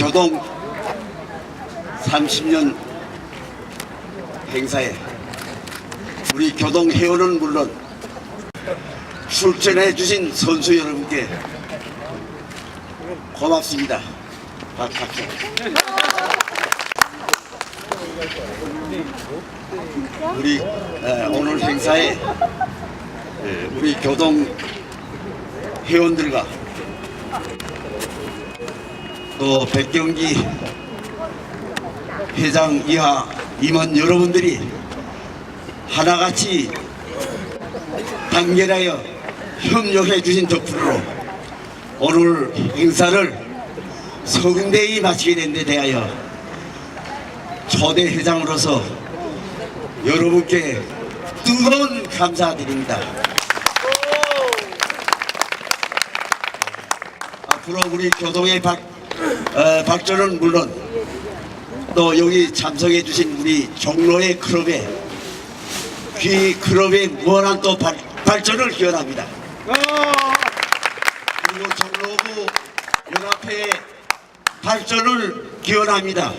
교동 30년 행사에 우리 교동 회원은 물론 출전해 주신 선수 여러분께 고맙습니다. 박- 박수. 우리 에, 오늘 행사에 에, 우리 교동 회원들과 또 백경기 회장 이하 임원 여러분들이 하나같이 단결하여 협력해 주신 덕분으로 오늘 행사를 성대히 마치게 된 데 대하여 초대 회장으로서 여러분께 뜨거운 감사드립니다. 앞으로 우리 교동의 박, 어, 발전은 물론 또 여기 참석해 주신 우리 종로의 클럽에 귀 클럽의 무한한 또 발, 발전을 기원합니다. 그리고 종로구 연합회의 발전을 기원합니다.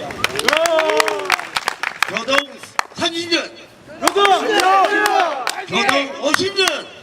교동 30년, 교동 50년, 50년!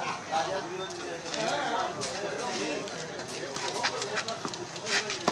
교동 100년! 감사합니다.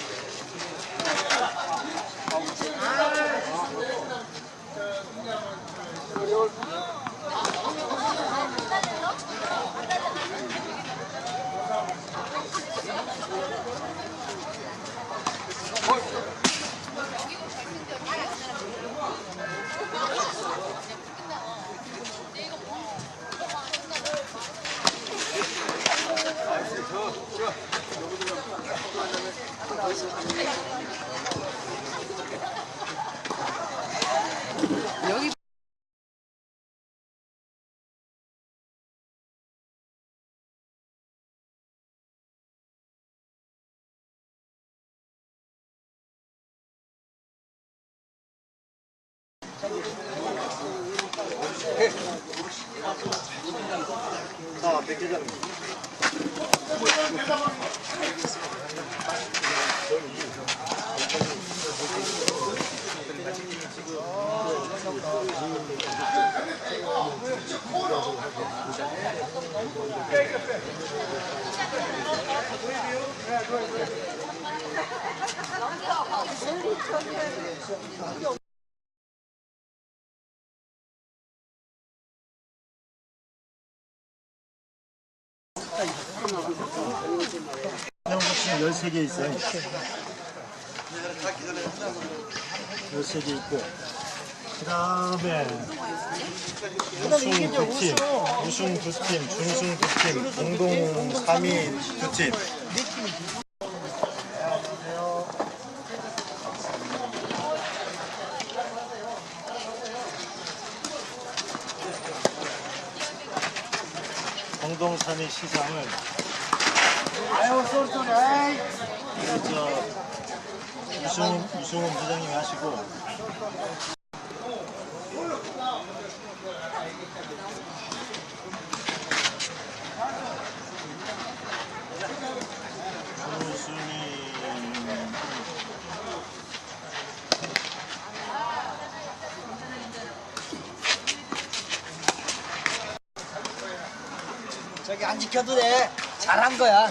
Pause. 13개 있어요. 13개 있고. 그 다음에 우승 두 팀, 우승 두 팀, 준승 두 팀, 공동 3위 두 팀. 공동 3위 시상을 저 유승 유승훈 부장님이 하시고 저기 안 지켜도 돼. 잘한 거야.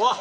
좋아.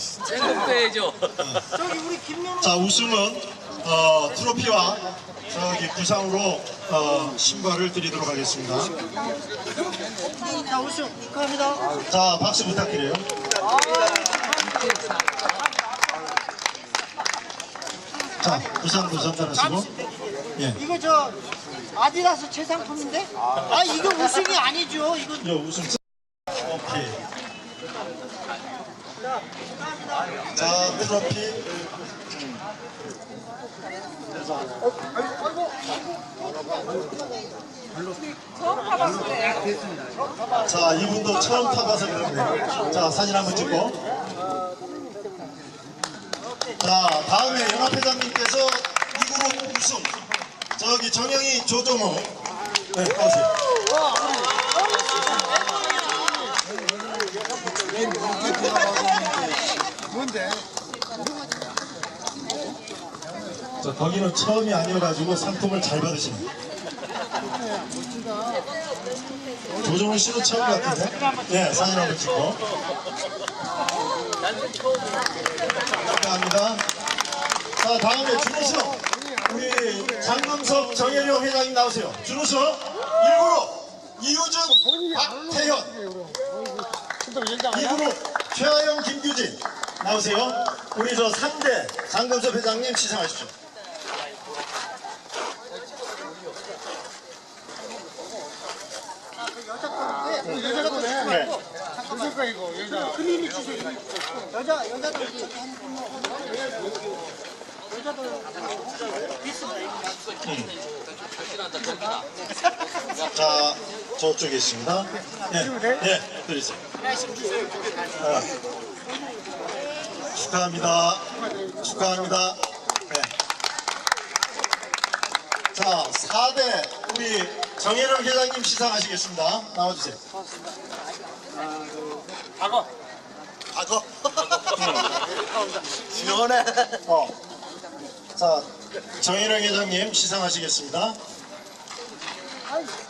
센 것부터 합니다. 해야죠. 자, 우승은 어, 트로피와 저기 구상으로 어, 신발을 드리도록 하겠습니다. 자 우승 축하합니다. 자, 박수 부탁드려요. 자, 부상도 전달하시고. 예. 이거 저 아디다스 최상품인데? 아 이거 우승이 아니죠. 이거 저 우승. 오케이. 자, 트로피. 자, 이분도 처음 타봐서 그러네요. 자, 사진 한번 찍고. 자, 다음에 연합회장님께서 이그룹 우승. 저기 정영이 조정호. 네, 오세요. 자, 거기는 처음이 아니어가지고 상품을 잘 받으시네. 조정훈 씨는 처음 같은데? 네, 사진 한번 찍고. 감사합니다. 자, 다음에 준우승. 우리 장금석 정혜령 회장님 나오세요. 준우승 1그룹 이우준 박태현 2그룹 최하영 김규진 나오세요. 우리 저 3대 장금석 회장님 시상하십시오. 네. 여자 여자들 자, 저쪽에 있습니다. 예, 예, 드리세요. 아, 축하합니다. 축하합니다. 네. 자, 4대 우리 정혜령 회장님 시상하시겠습니다. 나와주세요. 악어. 악어. 지원해. 어. 자, 정혜령 회장님 시상하시겠습니다.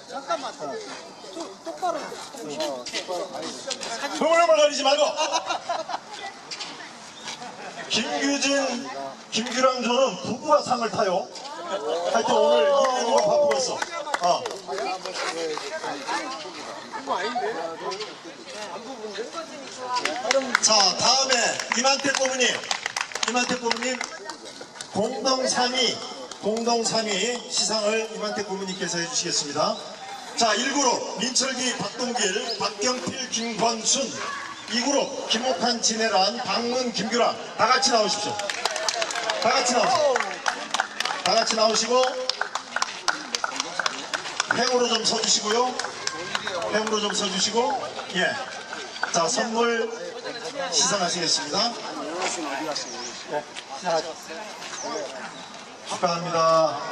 잠깐만. 똑바로. 흐물흐물 거리지 말고 김규진, 김규랑 저는 부부가 상을 타요 하여튼 오늘 거 바꾸고 있어 어. 자 다음에 이만태 고문님. 이만태 고문님 공동 3위 공동 3위 시상을 이만태 고문님께서 해주시겠습니다. 자 1그룹 민철기 박동길 박경필 김권순. 2그룹 김옥한 진해란 박문 김규라. 다 같이 나오십시오. 다 같이 나오세요. 다 같이 나오시고 팽으로 좀 서주시고요. 팽으로 좀 서주시고 예 자 선물 시상하시겠습니다. 네, 시상하죠. 축하합니다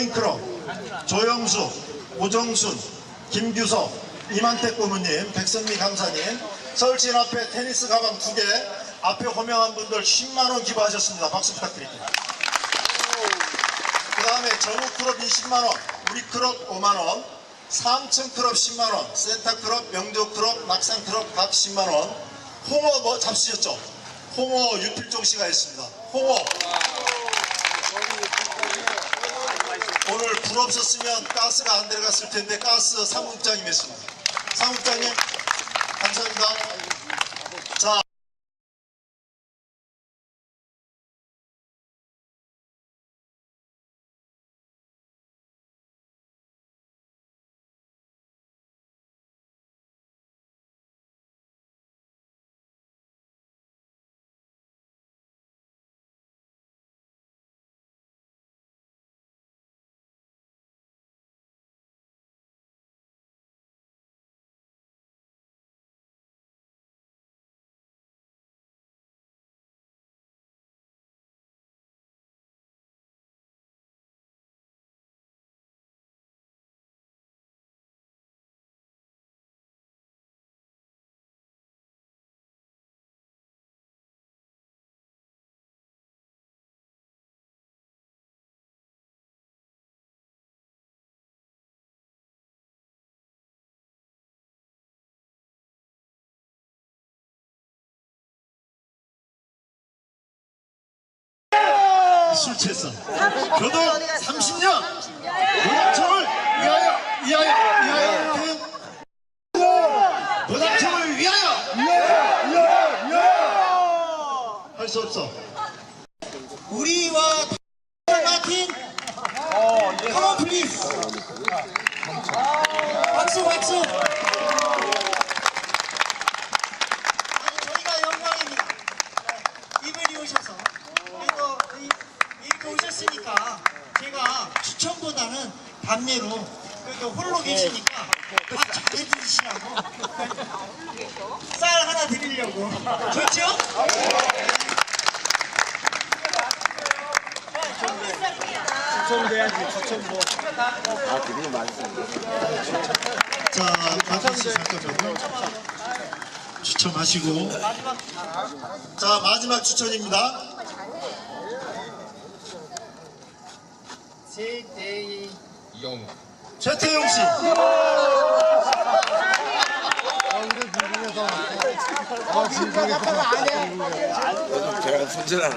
핑크로 조영수, 오정순, 김규석, 이만택 고문님, 백선미 감사님, 서울시인 앞에 테니스 가방 두 개, 앞에 호명한 분들 10만원 기부하셨습니다. 박수 부탁드립니다. 그 다음에 정우 클럽 20만원, 우리 클럽 5만원, 삼층클럽 10만원, 센터 클럽, 명조 클럽, 낙산 클럽 각 10만원, 홍어 뭐 잡수셨죠? 홍어 유필종 씨가 했습니다. 홍어. 오늘 불 없었으면 가스가 안 들어갔을 텐데 가스 사무국장님 했습니다. 사무국장님 감사합니다. 술 취했어. 교동 30년 노동청을 위하여 위하여 위하여 등 노동청을 위하여 할 수 없어. 우리와 마틴 컴온 플리즈 박수 박수. 아니 저희가 영광입니다. 이분이 오셔서 오셨으니까 제가 추천보다는 그래도 홀로 계시니까 다 잘해 드시라고 쌀 하나 드리려고 좋죠? 자, 박수 씨 잠깐만요. 추첨하시고. 자, 마지막 추천입니다. 최태용. 씨. 제가 손질하는